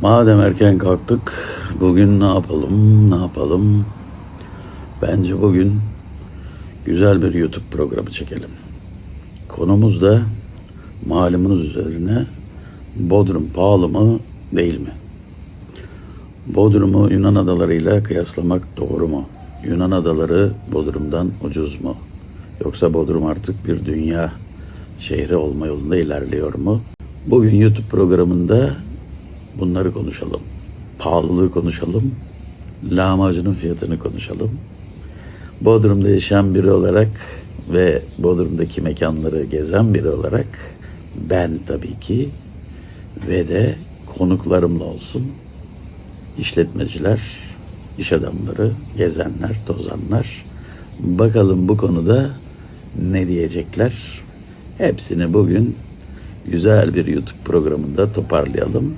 Madem erken kalktık, bugün ne yapalım, ne yapalım? Bence bugün güzel bir YouTube programı çekelim. Konumuz da malumunuz üzerine Bodrum pahalı mı, değil mi? Bodrum'u Yunan adalarıyla kıyaslamak doğru mu? Yunan adaları Bodrum'dan ucuz mu? Yoksa Bodrum artık bir dünya şehri olma yolunda ilerliyor mu? Bugün YouTube programında bunları konuşalım. Pahalılığı konuşalım. Lahmacunun fiyatını konuşalım. Bodrum'da yaşayan biri olarak ve Bodrum'daki mekanları gezen biri olarak ben tabii ki ve de konuklarımla olsun işletmeciler, iş adamları, gezenler, tozanlar bakalım bu konuda ne diyecekler. Hepsini bugün güzel bir YouTube programında toparlayalım.